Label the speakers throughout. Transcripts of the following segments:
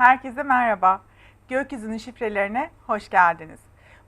Speaker 1: Herkese merhaba. Gökyüzünün şifrelerine hoş geldiniz.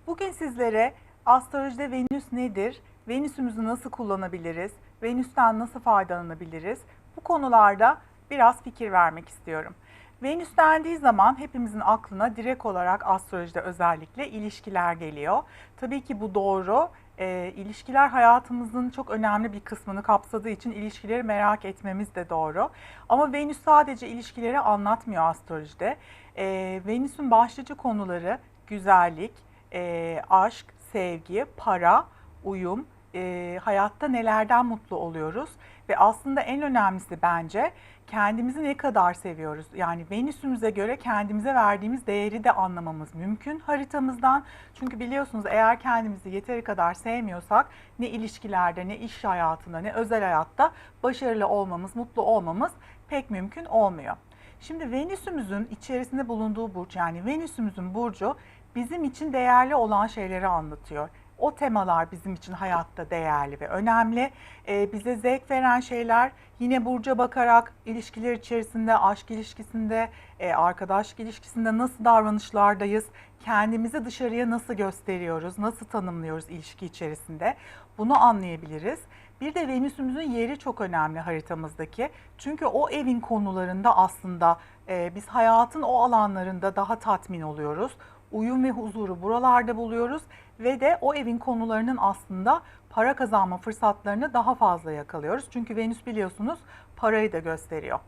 Speaker 1: Bugün sizlere astrolojide Venüs nedir? Venüsümüzü nasıl kullanabiliriz? Venüs'ten nasıl faydalanabiliriz? Bu konularda biraz fikir vermek istiyorum. Venüs dendiği zaman hepimizin aklına direkt olarak astrolojide özellikle ilişkiler geliyor. Tabii ki bu doğru. E, ilişkiler hayatımızın çok önemli bir kısmını kapsadığı için ilişkileri merak etmemiz de doğru. Ama Venüs sadece ilişkileri anlatmıyor astrolojide. E, Venüs'ün başlıca konuları güzellik, e, aşk, sevgi, para, uyum, e, hayatta nelerden mutlu oluyoruz ve aslında en önemlisi bence kendimizi ne kadar seviyoruz. Yani Venüs'ümüze göre kendimize verdiğimiz değeri de anlamamız mümkün haritamızdan. Çünkü biliyorsunuz eğer kendimizi yeteri kadar sevmiyorsak ne ilişkilerde ne iş hayatında ne özel hayatta başarılı olmamız, mutlu olmamız pek mümkün olmuyor. Şimdi Venüs'ümüzün içerisinde bulunduğu burç yani Venüs'ümüzün burcu bizim için değerli olan şeyleri anlatıyor. O temalar bizim için hayatta değerli ve önemli. Ee, bize zevk veren şeyler yine burca bakarak ilişkiler içerisinde, aşk ilişkisinde, e, arkadaşlık ilişkisinde nasıl davranışlardayız, kendimizi dışarıya nasıl gösteriyoruz, nasıl tanımlıyoruz ilişki içerisinde bunu anlayabiliriz. Bir de Venüs'ümüzün yeri çok önemli haritamızdaki. Çünkü o evin konularında aslında e, biz hayatın o alanlarında daha tatmin oluyoruz uyum ve huzuru buralarda buluyoruz ve de o evin konularının aslında para kazanma fırsatlarını daha fazla yakalıyoruz. Çünkü Venüs biliyorsunuz parayı da gösteriyor.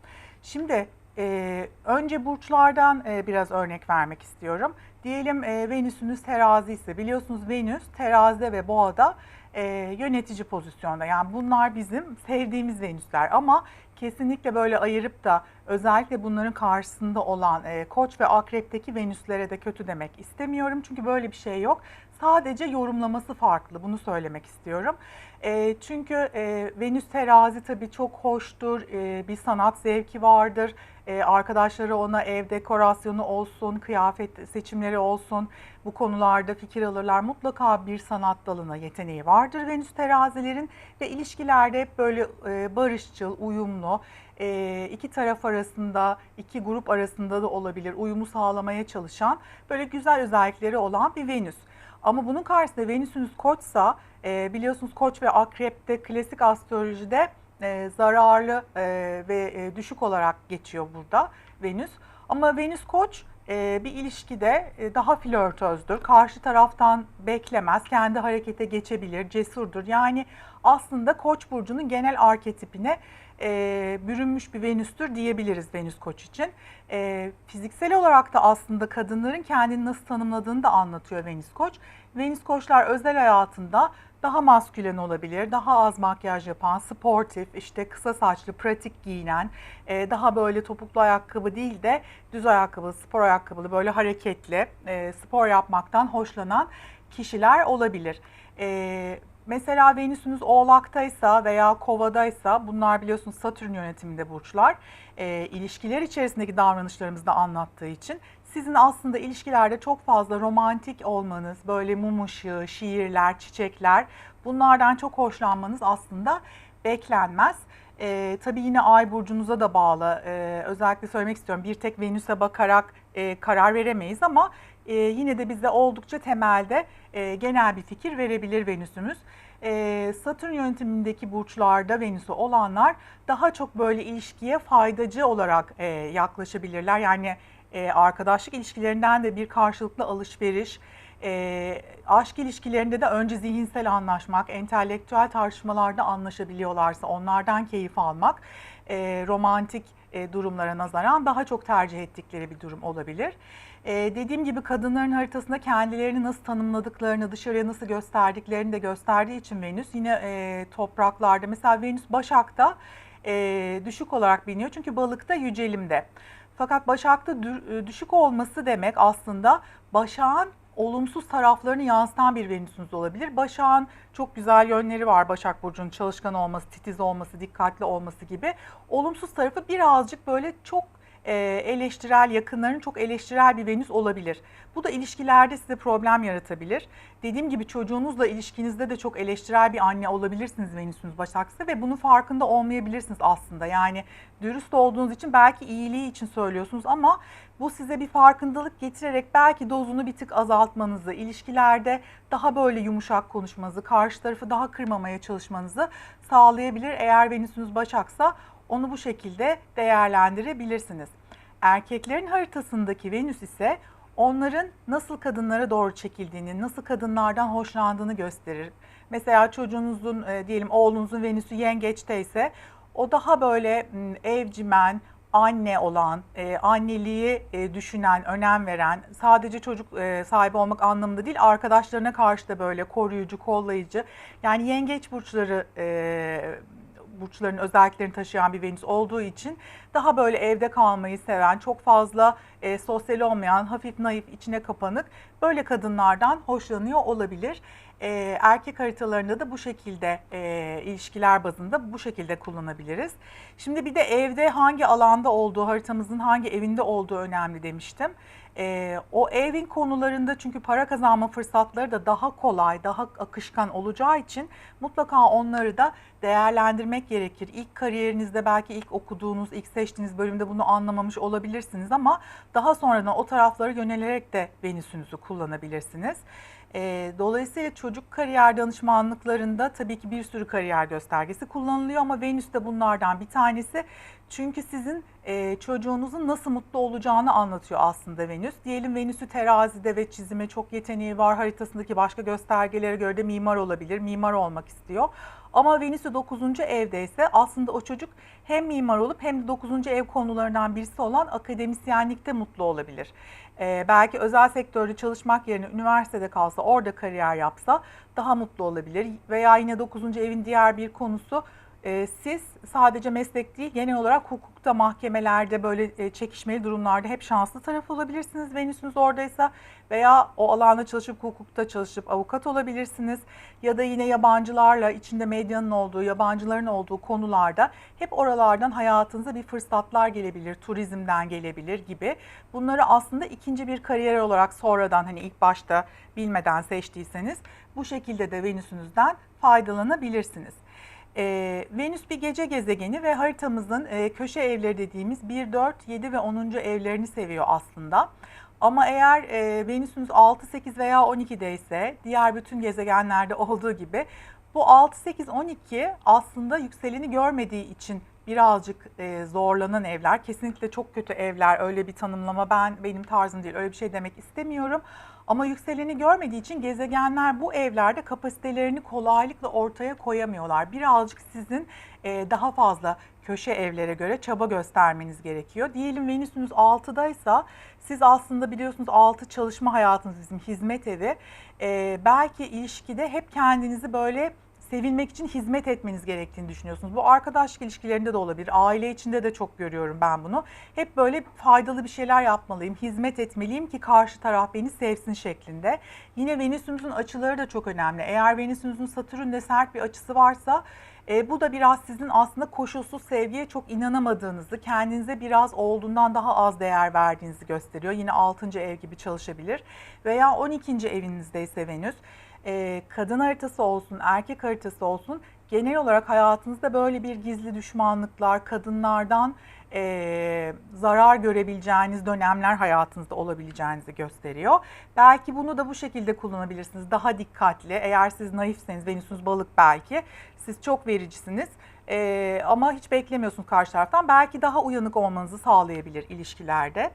Speaker 1: Şimdi e, önce burçlardan e, biraz örnek vermek istiyorum. Diyelim e, Venüs'ünüz terazi ise biliyorsunuz Venüs terazide ve boğada e, yönetici pozisyonda. Yani bunlar bizim sevdiğimiz Venüsler ama kesinlikle böyle ayırıp da özellikle bunların karşısında olan e, Koç ve Akrep'teki Venüslere de kötü demek istemiyorum. Çünkü böyle bir şey yok. Sadece yorumlaması farklı. Bunu söylemek istiyorum. E, çünkü e, Venüs terazi tabii çok hoştur. E, bir sanat zevki vardır. E, arkadaşları ona ev dekorasyonu olsun, kıyafet seçimleri olsun. Bu konularda fikir alırlar. Mutlaka bir sanat dalına yeteneği vardır Venüs terazilerin. Ve ilişkilerde hep böyle e, barışçıl, uyumlu, e, iki taraf arasında, iki grup arasında da olabilir. Uyumu sağlamaya çalışan böyle güzel özellikleri olan bir Venüs. Ama bunun karşısında Venüs'ünüz koçsa e, biliyorsunuz koç ve akrepte klasik astrolojide e, zararlı e, ve e, düşük olarak geçiyor burada Venüs. Ama Venüs koç e, bir ilişkide e, daha flörtözdür. Karşı taraftan beklemez, kendi harekete geçebilir, cesurdur. Yani aslında koç burcunun genel arketipine e, bürünmüş bir Venüs'tür diyebiliriz Venüs koç için. E, fiziksel olarak da aslında kadınların kendini nasıl tanımladığını da anlatıyor Venüs koç. Venüs koçlar özel hayatında daha maskülen olabilir, daha az makyaj yapan, sportif, işte kısa saçlı, pratik giyinen, e, daha böyle topuklu ayakkabı değil de düz ayakkabı, spor ayakkabılı, böyle hareketli, e, spor yapmaktan hoşlanan kişiler olabilir. E, Mesela Venüs'ünüz Oğlak'taysa veya Kova'daysa bunlar biliyorsunuz Satürn yönetiminde burçlar. E, ilişkiler içerisindeki davranışlarımızı da anlattığı için sizin aslında ilişkilerde çok fazla romantik olmanız, böyle mum ışığı, şiirler, çiçekler bunlardan çok hoşlanmanız aslında beklenmez. E, tabii yine ay burcunuza da bağlı. E, özellikle söylemek istiyorum bir tek Venüs'e bakarak e, karar veremeyiz ama e, yine de bize oldukça temelde e, genel bir fikir verebilir Venüs'ümüz. E, Satürn yönetimindeki burçlarda Venüs'ü olanlar daha çok böyle ilişkiye faydacı olarak e, yaklaşabilirler. Yani e, arkadaşlık ilişkilerinden de bir karşılıklı alışveriş, e, aşk ilişkilerinde de önce zihinsel anlaşmak, entelektüel tartışmalarda anlaşabiliyorlarsa onlardan keyif almak, e, romantik e, durumlara nazaran daha çok tercih ettikleri bir durum olabilir. E, dediğim gibi kadınların haritasında kendilerini nasıl tanımladıklarını, dışarıya nasıl gösterdiklerini de gösterdiği için Venüs yine e, topraklarda mesela Venüs Başak'ta e, düşük olarak biliniyor çünkü balıkta yücelimde. Fakat Başak'ta dü- düşük olması demek aslında Başak'ın olumsuz taraflarını yansıtan bir Venüs'ünüz olabilir. Başak'ın çok güzel yönleri var. Başak Burcu'nun çalışkan olması, titiz olması, dikkatli olması gibi. Olumsuz tarafı birazcık böyle çok e, eleştirel, yakınların çok eleştirel bir Venüs olabilir. Bu da ilişkilerde size problem yaratabilir. Dediğim gibi çocuğunuzla ilişkinizde de çok eleştirel bir anne olabilirsiniz Venüs'ünüz Başak'sa ve bunun farkında olmayabilirsiniz aslında. Yani dürüst olduğunuz için belki iyiliği için söylüyorsunuz ama bu size bir farkındalık getirerek belki dozunu bir tık azaltmanızı, ilişkilerde daha böyle yumuşak konuşmanızı, karşı tarafı daha kırmamaya çalışmanızı sağlayabilir. Eğer Venüs'ünüz Başak'sa onu bu şekilde değerlendirebilirsiniz. Erkeklerin haritasındaki Venüs ise onların nasıl kadınlara doğru çekildiğini, nasıl kadınlardan hoşlandığını gösterir. Mesela çocuğunuzun e, diyelim oğlunuzun Venüs'ü yengeçte ise o daha böyle evcimen, anne olan, e, anneliği e, düşünen, önem veren, sadece çocuk sahibi olmak anlamında değil, arkadaşlarına karşı da böyle koruyucu, kollayıcı. Yani yengeç burçları burçların özelliklerini taşıyan bir Venüs olduğu için daha böyle evde kalmayı seven, çok fazla e, sosyal olmayan, hafif naif, içine kapanık böyle kadınlardan hoşlanıyor olabilir. E, erkek haritalarında da bu şekilde e, ilişkiler bazında bu şekilde kullanabiliriz. Şimdi bir de evde hangi alanda olduğu, haritamızın hangi evinde olduğu önemli demiştim. E, o evin konularında çünkü para kazanma fırsatları da daha kolay, daha akışkan olacağı için mutlaka onları da değerlendirmek gerekir. İlk kariyerinizde belki ilk okuduğunuz, ilk seçtiğiniz bölümde bunu anlamamış olabilirsiniz ama daha sonradan o taraflara yönelerek de Venüs'ünüzü kullanabilirsiniz. E, dolayısıyla çocuk kariyer danışmanlıklarında tabii ki bir sürü kariyer göstergesi kullanılıyor ama Venüs de bunlardan bir tanesi. Çünkü sizin e, çocuğunuzun nasıl mutlu olacağını anlatıyor aslında Venüs. Diyelim Venüs'ü terazide ve çizime çok yeteneği var. Haritasındaki başka göstergelere göre de mimar olabilir. Mimar olmak istiyor. Ama Venüs'ü 9. evdeyse aslında o çocuk hem mimar olup hem de 9. ev konularından birisi olan akademisyenlikte mutlu olabilir. Ee, belki özel sektörde çalışmak yerine üniversitede kalsa orada kariyer yapsa daha mutlu olabilir. Veya yine 9. evin diğer bir konusu e, siz sadece meslek değil genel olarak hukukta mahkemelerde böyle e, çekişmeli durumlarda hep şanslı taraf olabilirsiniz. Venüs'ünüz oradaysa veya o alanda çalışıp hukukta çalışıp avukat olabilirsiniz. Ya da yine yabancılarla içinde medyanın olduğu yabancıların olduğu konularda hep oralardan hayatınıza bir fırsatlar gelebilir turizmden gelebilir gibi. Bunları aslında ikinci bir kariyer olarak sonradan hani ilk başta bilmeden seçtiyseniz bu şekilde de Venüs'ünüzden faydalanabilirsiniz. E, Venüs bir gece gezegeni ve haritamızın e, köşe evleri dediğimiz 1, 4, 7 ve 10. evlerini seviyor aslında. Ama eğer e, Venüs'ünüz 6, 8 veya 12'de ise diğer bütün gezegenlerde olduğu gibi bu 6, 8, 12 aslında yükseleni görmediği için birazcık e, zorlanan evler. Kesinlikle çok kötü evler öyle bir tanımlama ben benim tarzım değil öyle bir şey demek istemiyorum. Ama yükseleni görmediği için gezegenler bu evlerde kapasitelerini kolaylıkla ortaya koyamıyorlar. Birazcık sizin e, daha fazla köşe evlere göre çaba göstermeniz gerekiyor. Diyelim Venüs'ünüz 6'daysa siz aslında biliyorsunuz 6 çalışma hayatınız bizim hizmet evi. E, belki ilişkide hep kendinizi böyle sevilmek için hizmet etmeniz gerektiğini düşünüyorsunuz. Bu arkadaşlık ilişkilerinde de olabilir. Aile içinde de çok görüyorum ben bunu. Hep böyle faydalı bir şeyler yapmalıyım, hizmet etmeliyim ki karşı taraf beni sevsin şeklinde. Yine Venüs'ümüzün açıları da çok önemli. Eğer Venüs'ümüzün Satürn'de sert bir açısı varsa e, bu da biraz sizin aslında koşulsuz sevgiye çok inanamadığınızı, kendinize biraz olduğundan daha az değer verdiğinizi gösteriyor. Yine 6. ev gibi çalışabilir. Veya 12. evinizdeyse Venüs e, kadın haritası olsun, erkek haritası olsun genel olarak hayatınızda böyle bir gizli düşmanlıklar, kadınlardan e, zarar görebileceğiniz dönemler hayatınızda olabileceğinizi gösteriyor. Belki bunu da bu şekilde kullanabilirsiniz. Daha dikkatli. Eğer siz naifseniz, Venüsünüz balık belki. Siz çok vericisiniz. E, ama hiç beklemiyorsunuz karşı taraftan. Belki daha uyanık olmanızı sağlayabilir ilişkilerde.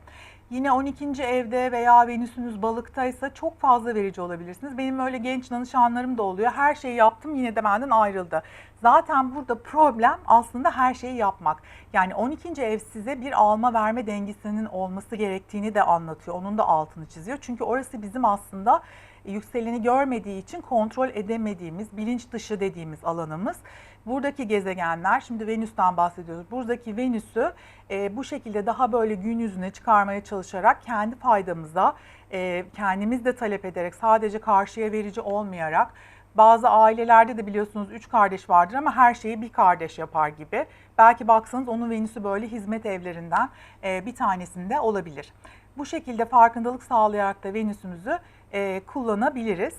Speaker 1: Yine 12. evde veya Venüsünüz balıktaysa çok fazla verici olabilirsiniz. Benim öyle genç danışanlarım da oluyor. Her şeyi yaptım yine de benden ayrıldı. Zaten burada problem aslında her şeyi yapmak. Yani 12. ev size bir alma verme dengesinin olması gerektiğini de anlatıyor. Onun da altını çiziyor. Çünkü orası bizim aslında yükseleni görmediği için kontrol edemediğimiz bilinç dışı dediğimiz alanımız. Buradaki gezegenler, şimdi Venüs'ten bahsediyoruz. Buradaki Venüs'ü e, bu şekilde daha böyle gün yüzüne çıkarmaya çalışarak kendi faydamıza, e, kendimiz de talep ederek sadece karşıya verici olmayarak bazı ailelerde de biliyorsunuz üç kardeş vardır ama her şeyi bir kardeş yapar gibi. Belki baksanız onun Venüs'ü böyle hizmet evlerinden e, bir tanesinde olabilir. Bu şekilde farkındalık sağlayarak da Venüs'ümüzü e, kullanabiliriz.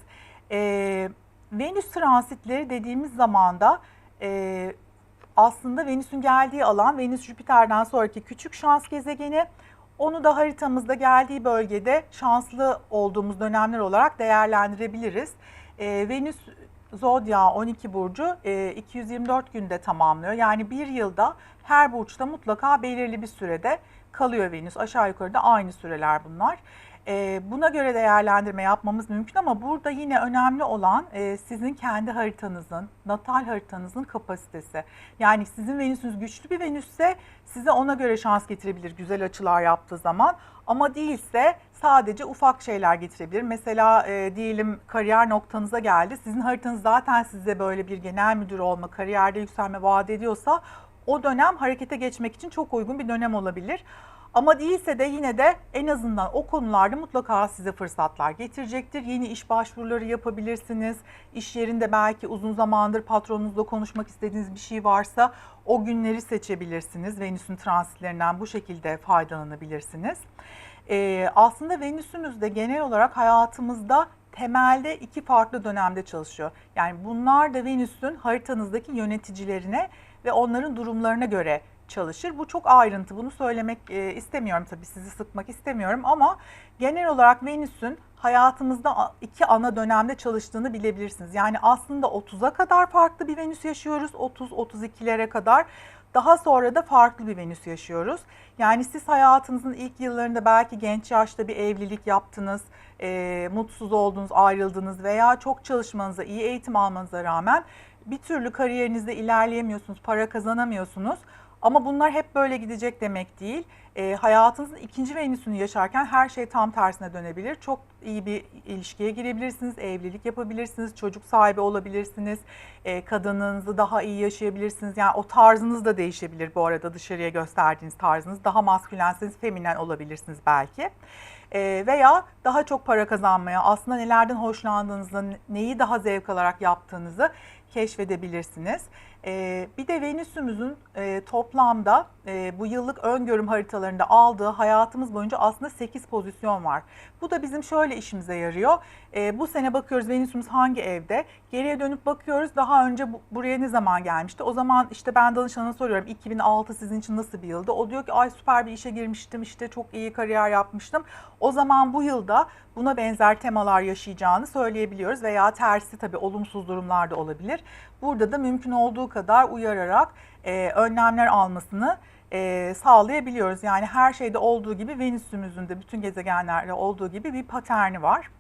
Speaker 1: E, Venüs transitleri dediğimiz zaman da e, aslında Venüs'ün geldiği alan Venüs Jüpiter'den sonraki küçük şans gezegeni. Onu da haritamızda geldiği bölgede şanslı olduğumuz dönemler olarak değerlendirebiliriz. Ee, Venüs Zodya 12 burcu e, 224 günde tamamlıyor. Yani bir yılda her burçta mutlaka belirli bir sürede kalıyor Venüs. Aşağı yukarı da aynı süreler bunlar. E, buna göre değerlendirme yapmamız mümkün ama burada yine önemli olan e, sizin kendi haritanızın, natal haritanızın kapasitesi. Yani sizin Venüsünüz güçlü bir Venüsse size ona göre şans getirebilir güzel açılar yaptığı zaman. Ama değilse sadece ufak şeyler getirebilir. Mesela e, diyelim kariyer noktanıza geldi. Sizin haritanız zaten size böyle bir genel müdür olma, kariyerde yükselme vaat ediyorsa o dönem harekete geçmek için çok uygun bir dönem olabilir. Ama değilse de yine de en azından o konularda mutlaka size fırsatlar getirecektir. Yeni iş başvuruları yapabilirsiniz. İş yerinde belki uzun zamandır patronunuzla konuşmak istediğiniz bir şey varsa o günleri seçebilirsiniz. Venüs'ün transitlerinden bu şekilde faydalanabilirsiniz. Ee, aslında Venüs'ümüz de genel olarak hayatımızda temelde iki farklı dönemde çalışıyor. Yani bunlar da Venüs'ün haritanızdaki yöneticilerine ve onların durumlarına göre çalışır. Bu çok ayrıntı. Bunu söylemek e, istemiyorum tabii sizi sıkmak istemiyorum ama genel olarak Venüs'ün hayatımızda iki ana dönemde çalıştığını bilebilirsiniz. Yani aslında 30'a kadar farklı bir Venüs yaşıyoruz. 30-32'lere kadar. Daha sonra da farklı bir Venüs yaşıyoruz. Yani siz hayatınızın ilk yıllarında belki genç yaşta bir evlilik yaptınız, e, mutsuz oldunuz, ayrıldınız veya çok çalışmanıza, iyi eğitim almanıza rağmen bir türlü kariyerinizde ilerleyemiyorsunuz, para kazanamıyorsunuz. Ama bunlar hep böyle gidecek demek değil. E, hayatınızın ikinci Venüs'ünü yaşarken her şey tam tersine dönebilir. Çok iyi bir ilişkiye girebilirsiniz, evlilik yapabilirsiniz, çocuk sahibi olabilirsiniz, e, kadınınızı daha iyi yaşayabilirsiniz. Yani o tarzınız da değişebilir bu arada dışarıya gösterdiğiniz tarzınız. Daha maskülenseniz feminen olabilirsiniz belki. E, veya daha çok para kazanmaya, aslında nelerden hoşlandığınızı, neyi daha zevk alarak yaptığınızı keşfedebilirsiniz. Ee, bir de Venüs'ümüzün e, toplamda e, bu yıllık öngörüm haritalarında aldığı hayatımız boyunca aslında 8 pozisyon var. Bu da bizim şöyle işimize yarıyor. E, bu sene bakıyoruz Venüs'ümüz hangi evde? Geriye dönüp bakıyoruz daha önce bu, buraya ne zaman gelmişti? O zaman işte ben danışana soruyorum 2006 sizin için nasıl bir yıldı? O diyor ki ay süper bir işe girmiştim işte çok iyi kariyer yapmıştım. O zaman bu yılda buna benzer temalar yaşayacağını söyleyebiliyoruz veya tersi tabii olumsuz durumlar da olabilir. Burada da mümkün olduğu kadar uyararak e, önlemler almasını e, sağlayabiliyoruz. Yani her şeyde olduğu gibi Venüs'ümüzün de bütün gezegenlerde olduğu gibi bir paterni var.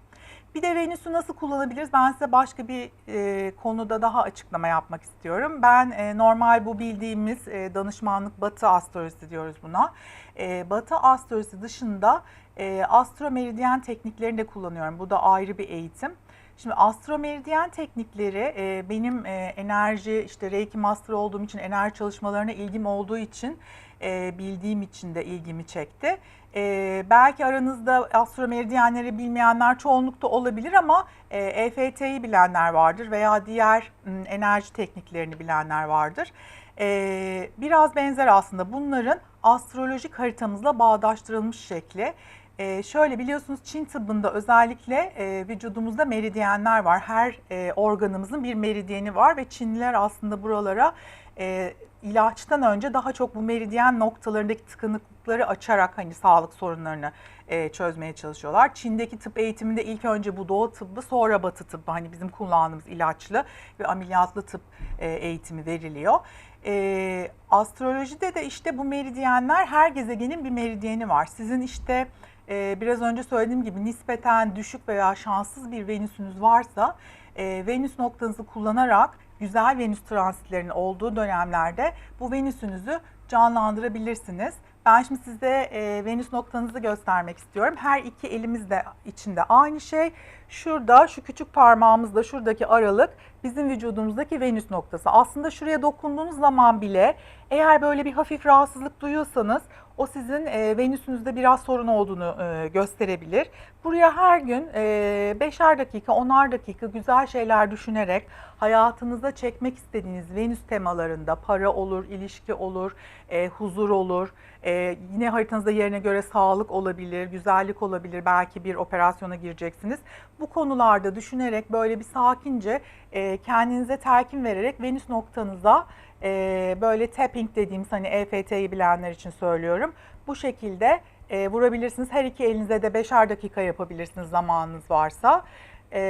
Speaker 1: Bir de Venüs'ü nasıl kullanabiliriz? Ben size başka bir e, konuda daha açıklama yapmak istiyorum. Ben e, normal bu bildiğimiz e, danışmanlık batı astrolojisi diyoruz buna. E, batı astrolojisi dışında e, astromeridyen tekniklerini de kullanıyorum. Bu da ayrı bir eğitim. Şimdi astromeridyen teknikleri e, benim e, enerji işte Reiki Master olduğum için enerji çalışmalarına ilgim olduğu için e, bildiğim için de ilgimi çekti. E, belki aranızda astromeridyenleri bilmeyenler çoğunlukta olabilir ama e, EFT'yi bilenler vardır veya diğer m, enerji tekniklerini bilenler vardır. E, biraz benzer aslında bunların astrolojik haritamızla bağdaştırılmış şekli. Ee, şöyle biliyorsunuz Çin tıbbında özellikle e, vücudumuzda meridyenler var. Her e, organımızın bir meridyeni var ve Çinliler aslında buralara e, ilaçtan önce daha çok bu meridyen noktalarındaki tıkanıklıkları açarak hani sağlık sorunlarını e, çözmeye çalışıyorlar. Çin'deki tıp eğitiminde ilk önce bu doğu tıbbı sonra batı tıbbı hani bizim kullandığımız ilaçlı ve ameliyatlı tıp e, eğitimi veriliyor. E, astrolojide de işte bu meridyenler her gezegenin bir meridyeni var. Sizin işte e, biraz önce söylediğim gibi nispeten düşük veya şanssız bir Venüs'ünüz varsa e, Venüs noktanızı kullanarak güzel Venüs transitlerinin olduğu dönemlerde bu Venüs'ünüzü canlandırabilirsiniz. Ben şimdi size e, Venüs noktanızı göstermek istiyorum. Her iki elimiz de içinde aynı şey. Şurada şu küçük parmağımızda şuradaki aralık bizim vücudumuzdaki Venüs noktası. Aslında şuraya dokunduğunuz zaman bile eğer böyle bir hafif rahatsızlık duyuyorsanız O sizin e, Venüs'ünüzde biraz sorun olduğunu e, gösterebilir. Buraya her gün e, beşer dakika, onar dakika güzel şeyler düşünerek hayatınıza çekmek istediğiniz Venüs temalarında para olur, ilişki olur, e, huzur olur. E, yine haritanızda yerine göre sağlık olabilir, güzellik olabilir. Belki bir operasyona gireceksiniz. Bu konularda düşünerek böyle bir sakince e, kendinize telkin vererek Venüs noktanıza e, böyle tapping dediğimiz hani EFT'yi bilenler için söylüyorum. Bu şekilde e, vurabilirsiniz. Her iki elinize de beşer dakika yapabilirsiniz zamanınız varsa. E,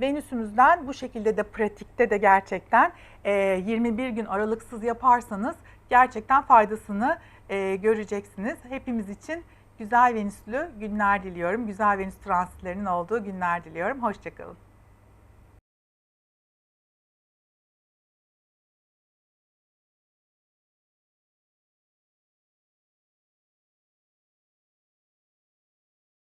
Speaker 1: Venüsümüzden bu şekilde de pratikte de gerçekten e, 21 gün aralıksız yaparsanız gerçekten faydasını e, göreceksiniz. Hepimiz için güzel Venüslü günler diliyorum. Güzel Venüs transitlerinin olduğu günler diliyorum. Hoşçakalın.